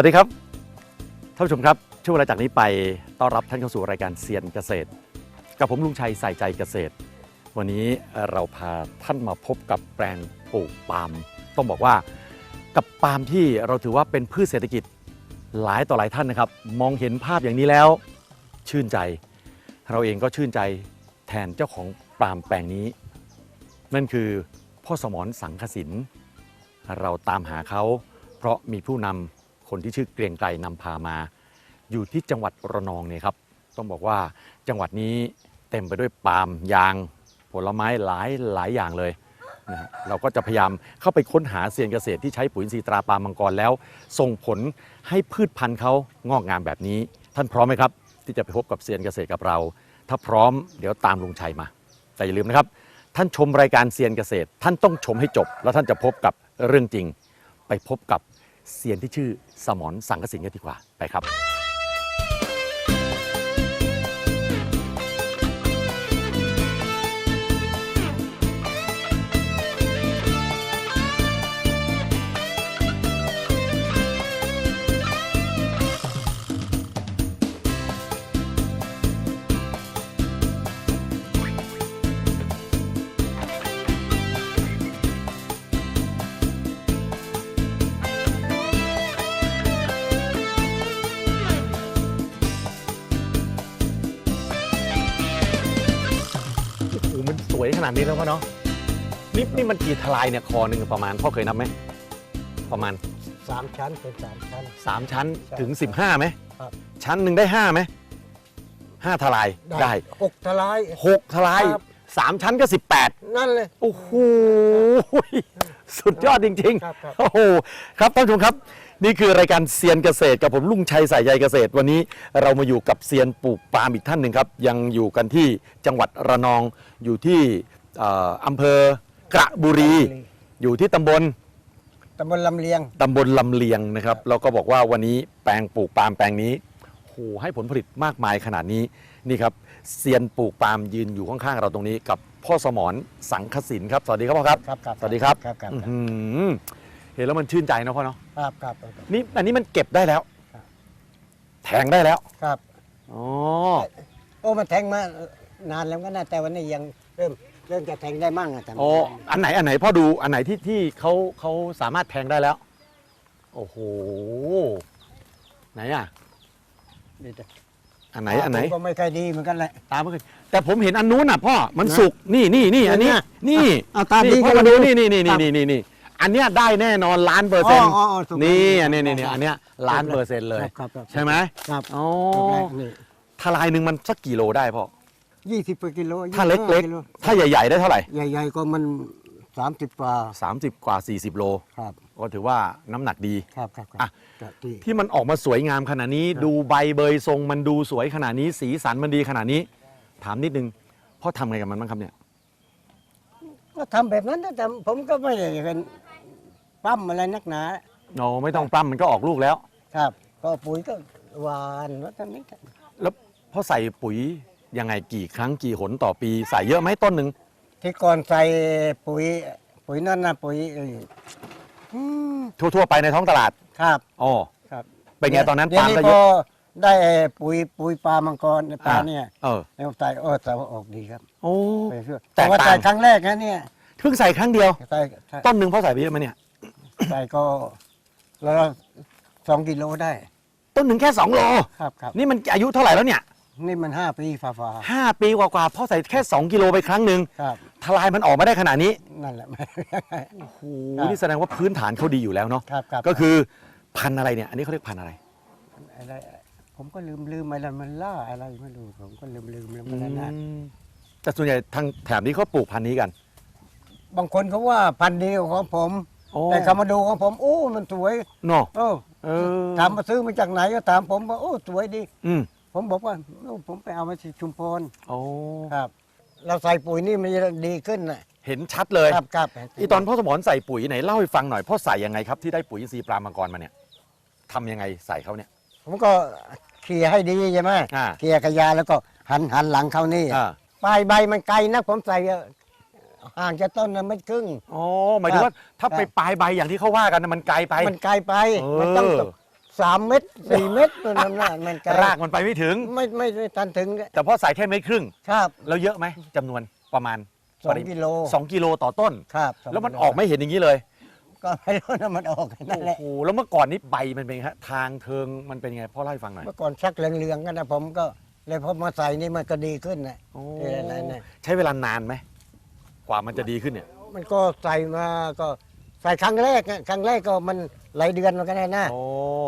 วัสดีครับท่านผู้ชมครับช่วงเวลาจากนี้ไปต้อนรับท่านเข้าสู่รายการเซียนเกษตร กับผมลุงชัยใส่ใจเกษตร วันนี้เราพาท่านมาพบกับแปลงปลูกปาล์มต้องบอกว่ากับปาล์มที่เราถือว่าเป็นพืชเศรษฐกิจหลายต่อหลายท่านนะครับ มองเห็นภาพอย่างนี้แล้ว ชื่นใจ เราเองก็ชื่นใจแทนเจ้าของปาล์มแปลงนี้ นั่นคือพ่อสมรสังขสิน เราตามหาเขาเพราะมีผู้นำ คนที่ชื่อเกรียงไกรนำพามา อยู่ที่จังหวัดระนองเนี่ยครับ ต้องบอกว่าจังหวัดนี้เต็มไปด้วยปาล์มยาง ผลไม้หลายหลายอย่างเลยนะฮะเราก็จะพยายามเข้าไปค้นหาเซียนเกษตรที่ใช้ปุ๋ยอินทรีย์ตราปาล์มมังกรแล้ว ส่งผลให้พืชพันธุ์เขางอกงามแบบนี้ ท่านพร้อมไหมครับ ที่จะไปพบกับเซียนเกษตรกับเรา ถ้าพร้อมเดี๋ยวตามลุงชัยมา แต่อย่าลืมนะครับ ท่านชมรายการเซียนเกษตร ท่านต้องชมให้จบ แล้วท่านจะพบกับเรื่องจริง ไปพบกับ เซียนที่ชื่อสมรสังกสิงกันดีกว่าไปครับ ขนาดนี้แล้วพ่อเนาะนี่นี่มันกี่ทลายเนี่ยคอหนึ่งประมาณพ่อเคยนับไหมประมาณสามชั้นเป็นสามชั้น3ชั้นใช่ถึง15ไหมครับ ชั้นหนึ่งได้5ไหมห้าทลายได้หกทลายหกทลายครับ สามชั้นก็18นั่นเลย โอ้โห สุดยอดจริงครับครับ ๆ โอ้โหครับท่านผู้ชมครับ นี่คือรายการเซียนเกษตรกับผมลุงชัยสายใยเกษตร วันนี้เรามาอยู่กับเซียนปลูกปาล์มอีกท่านหนึ่งครับ ยังอยู่กันที่จังหวัดระนองอยู่ที่เอ่ออำเภอกระบุรี อยู่ที่ตำบล ตำบลลำเลียง ตำบลลำเลียงนะครับแล้วก็บอกว่าวันนี้แปลงปลูกปาล์มแปลงนี้โหให้ผลผลิตมากมายขนาดนี้นี่ครับเซียนปลูกปาล์มยืนอยู่ข้างๆเราตรงนี้กับ พ่อสมรสังขสินครับสวัสดีครับพ่อครับ ครับครับสวัสดีครับ ครับครับอื้อหือเห็นแล้วมันชื่นใจนะพ่อเนาะครับครับครับ นี่อันนี้มันเก็บได้แล้วครับ แทงได้แล้วครับ อ๋อโอ้มันแทงมานานแล้วก็น่าแต่วันนี้ยังเริ่มเริ่มจะแทงได้มั่งอะแต่อ๋ออันไหนอันไหนพ่อดูอันไหนที่ที่เขาเขาสามารถแทงได้แล้ว โอ้โหไหนอะนี่แต่ อันไหนอันไหน ผมก็ไม่ค่อยดีเหมือนกันแหละ ตามไม่เคยแต่ผมเห็นอันนู้นน่ะพ่อมันนะสุกนี่นี่นี่อันเนี้ยเนี่ยนี่เอาตามนี่นี้พ่อก็มามาดูดูนี่นี่นี่ครับนี่นี่นี่อันเนี้ยได้แน่นอนล้านเปอร์เซ็นต์อ๋ออ๋อถูกนี่ครับอันนี้นี่นี่ครับอันเนี้ยล้านเปอร์เซ็นต์เลยครับครับใช่ไหมครับอ๋อนี่ทลายหนึ่งมันสักกี่โลได้พ่อยี่สิบกิโลถ้าเล็ก25โๆถ้าใหญ่ ๆ ได้เท่าไหร่ใหญ่ ๆ ก็มันสามสิบกว่า30 กว่า 40 โล ครับ ก็ถือว่าน้ำหนักดี ครับครับคอะรับครับที่ที่มันออกมาสวยงามขนาดนี้ครับดูใบเบยทรงมันดูสวยขนาดนี้ สีสันมันดีขนาดนี้ ถามนิดนึงพ่อทำไงกับมันบ้างครับเนี่ยก็ทำแบบนั้นนะแต่ผมก็ไม่ได้เป็นปั้มอะไรนักหนาโอ้ไม่ต้องปล้ำมันก็ออกลูกแล้ว ครับ ก็ปุ๋ยก็หวานว่าท่านนี้แล้วพ่อใส่ปุ๋ยยังไงกี่ครั้งกี่หนต่อปี ใส่เยอะไหมต้นหนึ่งที่ก่อนใส่ปุ๋ย ปุ๋ยนั่นนะปุ๋ยเอ่ยอืม ทั่ว ๆ ไปในท้องตลาดครับอ๋อครับเป็นไงตอนนั้นเดี๋ยวปาล์มนี้ก็พเยออะได้ปุ๋ยปุ๋ยปลามังกรปลาเนี่ยเออแล้วใส่เออแต่ว่าออกดีครับโอ้ไปเชื่อแตแต่กว่าต่างใส่ครั้งแรกนะเนี่ยเพิ่งใส่ครั้งเดียวใส่ใส่ต้นหนึ่งพ่อใส่ไปเยอะไหมเนี่ยใส่ก็แล้วสองกิโลได้ ต้นหนึ่งแค่2โลครับครับนี่มันอายุเท่าไหร่แล้วเนี่ยนี่มันห้าปีฝ่าฝ่าห้าปีกว่าๆพ่อใส่แค่2กิโลไปครั้งหนึ่งครับ ทลายมันออกมาได้ขนาดนี้นั่นแหละ โอ้โหนี่แสดงว่าพื้นฐานเขาดีอยู่แล้วเนาะครับครับก็คือพันธุ์อะไรเนี่ย อันนี้เขาเรียกพันธุ์อะไรอะไรผมก็ลืมลืมอะไรมันล่าอะไรไม่รู้ผมก็ลืมลืมแล้วมันนะแต่ส่วนใหญ่ทางแถบนี้เขาปลูกพันธุ์นี้กันบางคนเขาว่าพันธุ์ดีของผมโอ้แต่เขามาดูของผมโอ้ มันสวยเนาะโอ้เออถามมาซื้อมาจากไหนก็ถามผมว่าโอ้สวยดี อืมผมบอกว่าโอ้ผมไปเอามาจากชุมพร โอ้ครับ เราใส่ปุ๋ยนี่มันจะดีขึ้นนะเห็นชัดเลยครับครับอีตอนพ่อสมรใส่ปุ๋ยไหนเล่าให้ฟังหน่อยพ่อใส่ยังไงครับที่ได้ปุ๋ยอินทรีย์ปลามังกรมาเนี่ยทำยังไงใส่เขาเนี่ย ผมก็เขี่ยให้ดีใช่ไหมอ่าเขี่ยขยาแล้วก็หันหันหลังเขานี่อ่า ปลายใบมันไกลนะผมใส่ห่างจากต้นนะไม่ครึ่ง อ๋อหมายถึงว่าถ้าครับไปปลายใบอย่างที่เขาว่ากันนะมันไกลไป มันไกลไป เออ มันต้อง สามเมตรสี่เมตรตัวนั้นน่ะมันไกลรากมันไปไม่ถึง ไม่ไม่ไม่ทันถึงแต่พ่อใส่แค่เม็ดครึ่ง ครับแล้วเยอะไหมจำนวนประมาณสองกิโลสองกิโลต่อต้น ครับสงแล้วมันกิโออกไม่เห็นอย่างนี้เลย ก็ไม่รู้นะมันออกนั่นแหละ โอ้โหแล้วเมื่อก่อนนี้ใบมันเป็นไงฮะทางเทิงมันเป็นไงพ่อเล่าให้ฟังหน่อยเมื่อก่อนชักเหลืองๆกันนะผมก็เลยพอมาใส่นี่มันก็ดีขึ้นนะโอ้เออนั่นน่ะใช้เวลานานไหมกว่ามันจะดีขึ้นเนี่ย มันก็ใส่มาก็ ใส่ครั้งแรกอะครั้งแรกก็มันหลายเดือนเหมือนกันนะ โอ้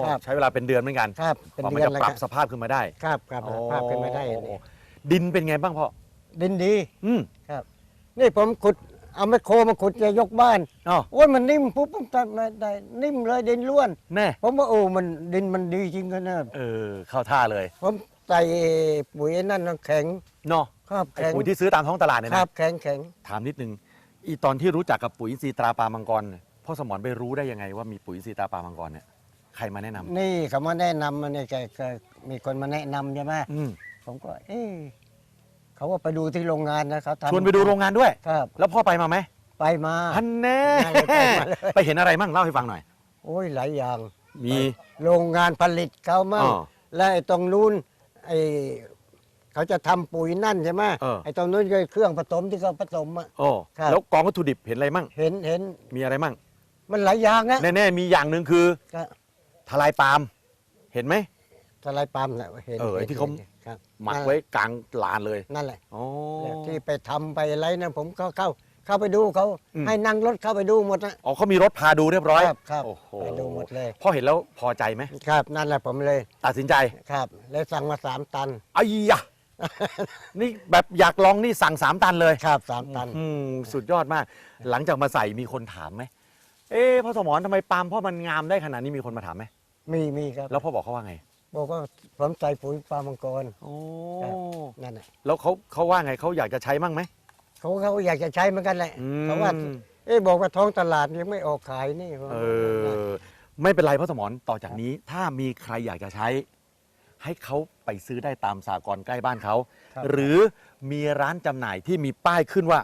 ครับ ใช้เวลาเป็นเดือนเหมือนกันครับ เป็นกว่ามันเดือนจะแล้วปครัรับบสภาพขึ้นมาได้ครับครับภาพขึ้นมาได้โอ้โหดินเป็นไงบ้างพ่อดินดี อืมนี่ผมขุดเอาไมคโครมาขุดจะยกบ้านอ๋อโอ้ยมันนิ่มปุ๊บปุ๊บตัดมาได้นิ่มเลยดินล้วน แน่ผมว่าโอ้มันดินมันดีจริงกันนะเออเข้าท่าเลยผมใส่ปุ๋ยไอ้นั่นนะแข็งเนาะครับไอ้แข็งปุ๋ยที่ซื้อตามท้องตลาดเนี่ยครันะบแข็งแข็งถามนิดนึง อีตอนที่รู้จักกับปุ๋ยอินทรีย์ตราปลามังกรเนี่ยพ่อสมรไปรู้ได้ยังไงว่ามีปุ๋ยอินทรีย์ตราปลามังกรเนี่ยใครมาแนะนำนี่เขามาแนะนำมันเนี่ยแกแกมีคนมาแนะนำใช่ไหมอืมผมก็ เอ๊ะเขาว่าไปดูที่โรงงานนะเขาทำชวนไปดูโรงงานด้วย ครับแล้วพ่อไปมาไหมไปมา อันแน่ไปมาเลย ไปเห็นอะไรมั่งเล่าให้ฟังหน่อย โอ้ยหลายอย่าง มี โรงงานผลิตเขามั่งอ๋อ และไอ้ตรงนู้นไอ้ เขาจะทำปุ๋ยนั่นใช่ไหมเออ ไอ้ตรงนู้นก็เครื่องผสมที่เขาผสมอะโอ้ครับ แล้วกองวัตถุดิบเห็นอะไรมั่ง เห็นเห็นมีอะไรมั่ง มันหลายอย่างนะแน่ๆมีอย่างหนึ่งคือก็ทลายปาล์มเห็นไหมสไลด์ปั๊มแหละเห็นเออไอ้ที่เขา ห็นครับหมักไว้กลางลานเลยนั่นแหละอ๋อแล้วที่ไปทำไปอะไรนะผมก็เข้าเข้าไปดูเขาอืม ให้นั่งรถเข้าไปดูหมดนะ อ๋อเขามีรถพาดูเรียบร้อยครับครับโอ้โหไปดูหมดเลย พ่อเห็นแล้วพอใจไหมครับนั่นแหละผมเลยตัดสินใจครับเลยสั่งมาสามตันไอ้ยะ นี่แบบอยากลองนี่สั่งสามตันเลยครับสามตัน อืมสุดยอดมาก หลังจากมาใส่มีคนถามไหมเอ๊ะพ่อสมรทำไมปาล์มพ่อมันงามได้ขนาดนี้มีคนมาถามไหมมีมีครับแล้วพ่อบอกเขาว่าไงบอกว่าผมใส่ปุ๋ยปลามังกรโอ้ครับนั่นแหละแล้วเขาเขาว่าไงเขาอยากจะใช้มั่งไหมเขาเขาอยากจะใช้เหมือนกันแหละอืมเขาว่าเอ๊ะบอกว่าท้องตลาดยังไม่ออกขายนี่เออไม่เป็นไรพ่อสมรต่อจากนี้ถ้ามีใครอยากจะใช้ ให้เขาไปซื้อได้ตามสากลใกล้บ้านเขา ครับหรือมีร้านจำหน่ายที่มีป้ายขึ้นว่า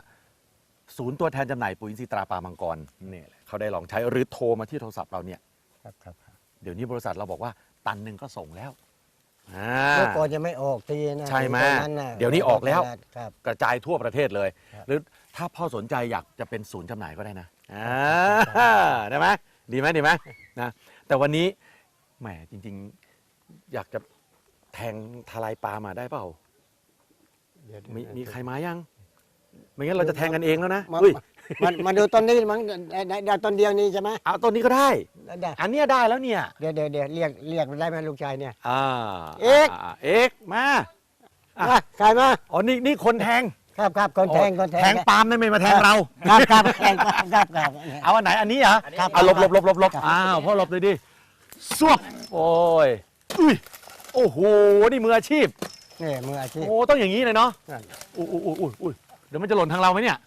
ศูนย์ตัวแทนจำหน่ายปุ๋ยอินทรีย์ตราปลามังกรเนี่ยแหละเขาได้ลองใช้หรือโทรมาที่โทรศัพท์เราเนี่ย ครับครับครับเดี๋ยวนี้บริษัทเราบอกว่าตันหนึ่งก็ส่งแล้วอ่า เมื่อก่อนจะไม่ออกทีนะใช่ไหมตอนนั้นน่ะเดี๋ยวนี้ออกแล้ว ครับ กระจายทั่วประเทศเลย ครับ หรือถ้าพ่อสนใจอยากจะเป็นศูนย์จำหน่ายก็ได้นะอ่าได้ไหมดีไหมดีไหมนะแต่วันนี้แหมจริง ๆ อยากจะ แทงทลายปลามาได้เปล่า เดี๋ยวมีมีใครมายัง ไม่งั้นเราจะแทงกันเองแล้วนะมาอุ้ยมามาดูต้นนี้มั้งได้ได้ได้ต้นเดียวนี้ใช่ไหมเอาต้นนี้ก็ได้ ได้ได้อันเนี้ยได้แล้วเนี่ย เดี๋ยวเดี๋ยวเดี๋ยวเรียกเรียกได้ไหมลูกชายเนี่ย อ่าเอกาเอกมา อะ มาใครมาอ๋อนี่นี่คนแทงครับครับคนแทงคนแทงแทงปาล์มนั่นไม่มาแทงเรา ครับครับแทงครับครับครับ เอาอันไหนอันนี้เหรอครับ เอาหลบหลบหลบหลบหลบครับอ้าวพ่อหลบเลยดิสวบโอ้ยอุ้ย โอ้โห นี่มืออาชีพ นี่มืออาชีพโอ้ต้องอย่างนี้เลยเนาะนั่นอุ้ยอุ้ยอุ้ยอุ้ยอุ้ยเดี๋ยวมันจะหล่นทางเราไหมเนี่ย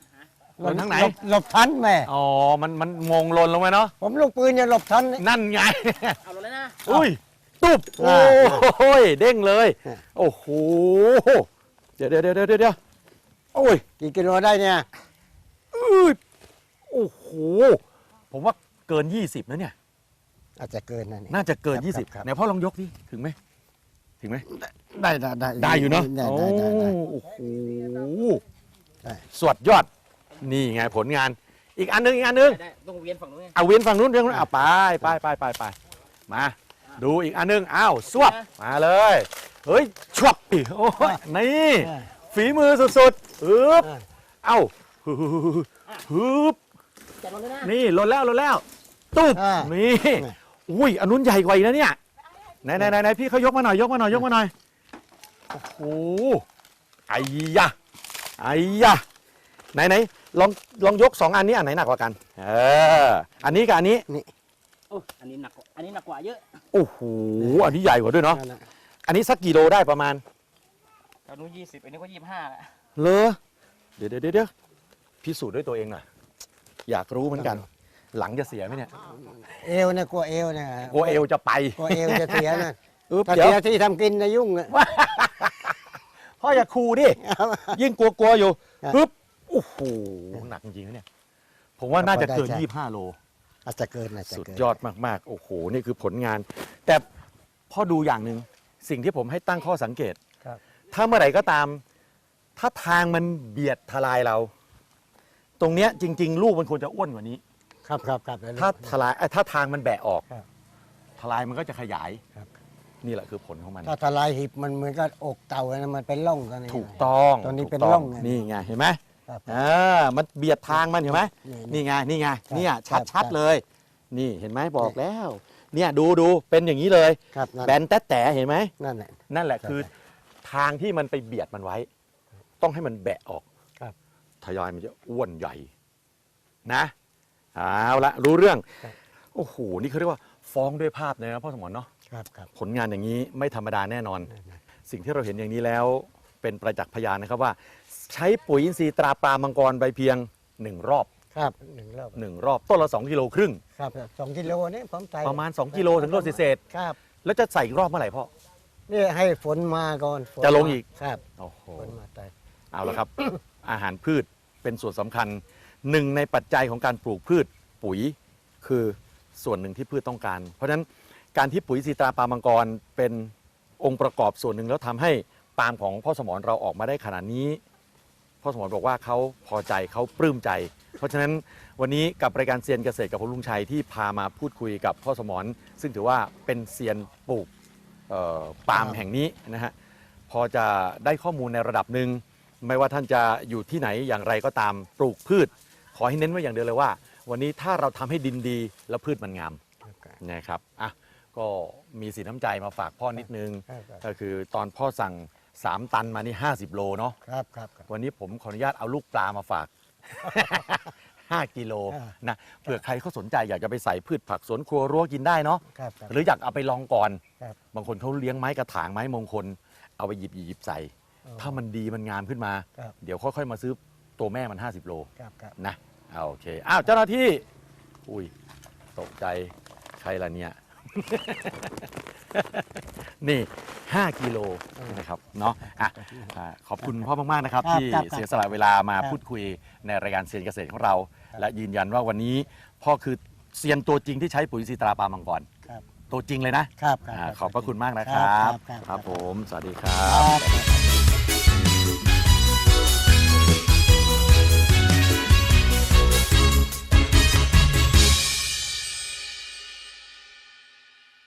หล่นทางไหน ลบหลบทันแม่ อ๋อ มันมันมงหล่นลงไปเนาะ ผมลูกปืนเนี่ยหลบทันนั่นไง เอาลงเลยนะอุ้ย ตุ๊บอ่าโอ้ยเด้งเลย อ่า โอ้โห เดี๋ยวเดี๋ยวเดี๋ยวเดี๋ยวเดี๋ยวโอ้ยกี่กิโลได้เนี่ย อื้อโอ้โห ผมว่าเกิน 20นะเนี่ย อาจจะเกินนั่นน่าจะเกิน ครับครับ 20ไหนพ่อลองยกดิถึงไหม ถึงไหมได้ได้ได้ได้อยู่เนาะได้โอ้ได้ได้ได้ โอ้โหได้ สวดยอด นี่ไงผลงาน อีกอันหนึงอีกอันหนึงได้ต้องเวียนฝั่งนู้นไงเอาเวียนฝั่งนู้นเวียนฝั่งนู้นเอาไปไปไปไปไปมา ดูอีกอันหนึงอ้าวสวบมาเลย เฮ้ยชวบอีกโอ้ยนี่อ่าฝีมือสุดๆอึ๊บอ่า เอ้าฮึบฮึบ จับลงเลยนะนี่หล่นแล้วหล่นแล้ว ตุ๊บอ่านี่นี่อุ้ยอันนู้นใหญ่กว่าอีกนะเนี่ย ไหนไหนไหนไหนพี่เขายกมาหน่อยยกมาหน่อยยกมาหน่อยโอ้โหไอ้ยะไอ้ยะไหนไหนลองลองยกสองอันนี้อันไหนหนักกว่ากันเอออันนี้กับอันนี้โอ้อันนี้หนักกว่าอันนี้หนักกว่าเยอะโอ้โหอันนี้ใหญ่กว่าด้วยเนาะนั่นน่ะอันนี้สักกี่โลได้ประมาณตอนนู้นยี่สิบอันนี้ก็ยี่สิบห้าแล้วเลอเดี๋ยวเดี๋ยวเดี๋ยวพิสูจน์ด้วยตัวเองหน่อยอยากรู้เหมือนกัน หลังจะเสียไหมเนี่ยเอวนะกลัวเอวนะกลัวเอวจะไปกลัวเอวจะเสียนะอึ๊บถ้าเดี๋ยวเสียที่ทำกินนะยุ่งอะ พ่ออย่าคูดิ ยิ่งกลัวๆอยู่ครับปึ๊บโอ้โหหนักจริงๆนะเนี่ย ผมว่าน่าจะเกินใช่25 โล อาจจะเกินอาจจะสุดเกินยอดมากๆ โอ้โห นี่คือผลงาน แต่พ่อดูอย่างหนึ่งสิ่งที่ผมให้ตั้งข้อสังเกต ครับ ถ้าเมื่อไหร่ก็ตาม ถ้าทางมันเบียดทลายเรา ตรงเนี้ยจริง ๆ ลูกมันควรจะอ้วนกว่านี้ ครับครับครับแล้วถ้าทลายเอ้ยถ้าทางมันแบะออกครับ ทลายมันก็จะขยาย ครับนี่แหละคือผลของมันถ้าทลายหีบมันเหมือนกับอกเต่านะมันเป็นร่องกันนี่ ถูกต้องตอนนี้ถูกเป็นต้ร่องไง นี่ไงเห็นไหมครับ อ่ามันเบียดทางมันเห็นไหมนี่นี่ไงนี่ไงครับเนี่ยครัชัดบชัดครับเลย นี่เห็นไหมบอกแล้ว เนี่ยดูดูเป็นอย่างนี้เลย ครับนั่นแบนแต๊ะแต่เห็นไหมนั่นแหละ นั่นแหละครับคือ ทางที่มันไปเบียดมันไว้ ต้องให้มันแบะออกครับ ทยอยมันจะอ้วนใหญ่ นะ เอาละรู้เรื่อง โอ้โห นี่เขาเรียกว่าฟ้องด้วยภาพเลยนะพ่อสมรเนาะครับครับผลงานอย่างนี้ไม่ธรรมดาแน่นอน สิ่งที่เราเห็นอย่างนี้แล้วเป็นประจักษ์พยานนะครับว่า ใช้ปุ๋ยอินทรีย์ตราปลามังกรใบเพียงหนึ่งรอบครับหนึ่งรอบหนึ่งรอบต้นละ2กิโลครึ่งครับสองกิโลนี่ผมใส่ประมาณ2กิโลถึงโลเศษครับๆแล้วจะใส่อีกรอบเมื่อไหร่พ่อนี่ให้ฝนมาก่อนฝนจะลงอีกครับโอ้โหฝนมาใส่เอาละครับ อาหารพืชเป็นส่วนสำคัญ หนึ่งในปัจจัยของการปลูกพืชปุ๋ยคือส่วนหนึ่งที่พืชต้องการ เพราะฉะนั้นการที่ปุ๋ยซีตราปลามังกรเป็นองค์ประกอบส่วนหนึ่งแล้วทำให้ปาล์มของพ่อสมรเราออกมาได้ขนาดนี้ พ่อสมรบอกว่าเขาพอใจเขาปลื้มใจ เพราะฉะนั้นวันนี้กับรายการเซียนเกษตรกับผมลุงชัยที่พามาพูดคุยกับพ่อสมรซึ่งถือว่าเป็นเซียนปลูกปาล์มแห่งนี้นะฮะพอจะได้ข้อมูลในระดับหนึ่งไม่ว่าท่านจะอยู่ที่ไหนอย่างไรก็ตามปลูกพืช ขอให้เน้นไว้อย่างเดียวเลยว่า วันนี้ถ้าเราทำให้ดินดีแล้วพืชมันงามครับครับนะครับอะก็มีสีน้ำใจมาฝากพ่อนิดนึงครับครับก็คือตอนพ่อสั่ง 3 ตันมานี่ 50 โลเนาะครับครับครับวันนี้ผมขออนุญาตเอาลูกปลามาฝาก 5 กิโลอ่านะเผื่อใครเขาสนใจอยากจะไปใส่พืชผักสวนครัวรั้วกินได้เนาะครับครับหรืออยากเอาไปลองก่อนครับบางคนเขาเลี้ยงไม้กระถางไม้มงคล เอาไปหยิบหยิบหยิบใส่อ๋อถ้ามันดีมันงามขึ้นมาครับเดี๋ยวค่อยๆมาซื้อ ตัวแม่มัน 50 โลครับครับนะเอาโอเคอ้าวเจ้าหน้าที่ อุ้ยตกใจใครล่ะเนี่ย นี่ 5 กิโลนะครับเนาะอะอ่าขอบคุณพ่อมาก ๆ นะครับ ครับที่ครับเสียสละเวลามาครับพูดคุยในรายการเซียนเกษตรของเราครับและยืนยันว่าวันนี้พ่อคือเซียนตัวจริงที่ใช้ปุ๋ยซีตราปลามังกรครับ ตัวจริงเลยนะครับครับอ่าครับขอบพระคุณมากนะครับ ครับครับครับผม สวัสดีครัครับบ